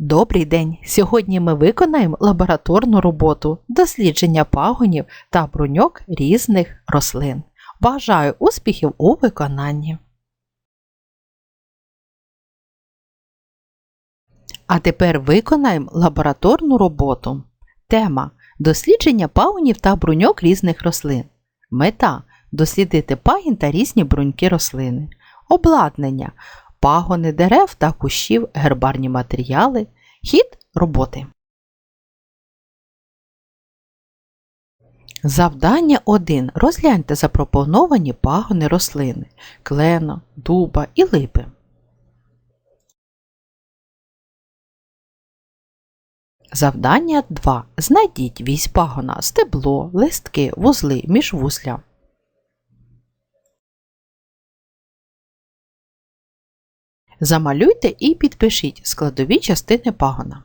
Добрий день! Сьогодні ми виконаємо лабораторну роботу дослідження пагонів та бруньок різних рослин. Бажаю успіхів у виконанні! А тепер виконаємо лабораторну роботу. Тема Дослідження пагонів та бруньок різних рослин. Мета дослідити пагін та різні бруньки рослини. Обладнання пагони дерев та кущів, гербарні матеріали, хід роботи. Завдання 1. Розгляньте запропоновані пагони рослини клена, дуба і липи. Завдання 2. Знайдіть вісь пагона, стебло, листки, вузли, міжвузля. Замалюйте і підпишіть складові частини пагона.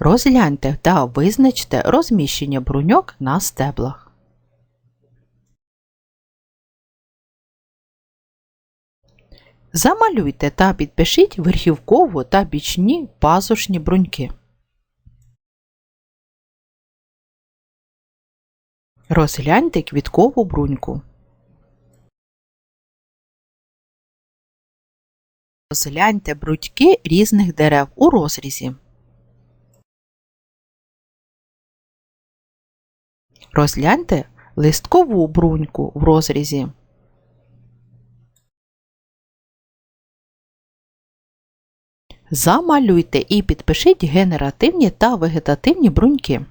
Розгляньте та визначте розміщення бруньок на стеблах. Замалюйте та підпишіть верхівкову та бічні пазушні бруньки. Розгляньте квіткову бруньку. Розгляньте бруньки різних дерев у розрізі. Розгляньте листкову бруньку в розрізі. Замалюйте і підпишіть генеративні та вегетативні бруньки.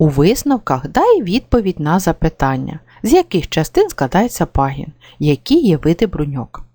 У висновках дай відповідь на запитання, з яких частин складається пагін, які є види бруньок.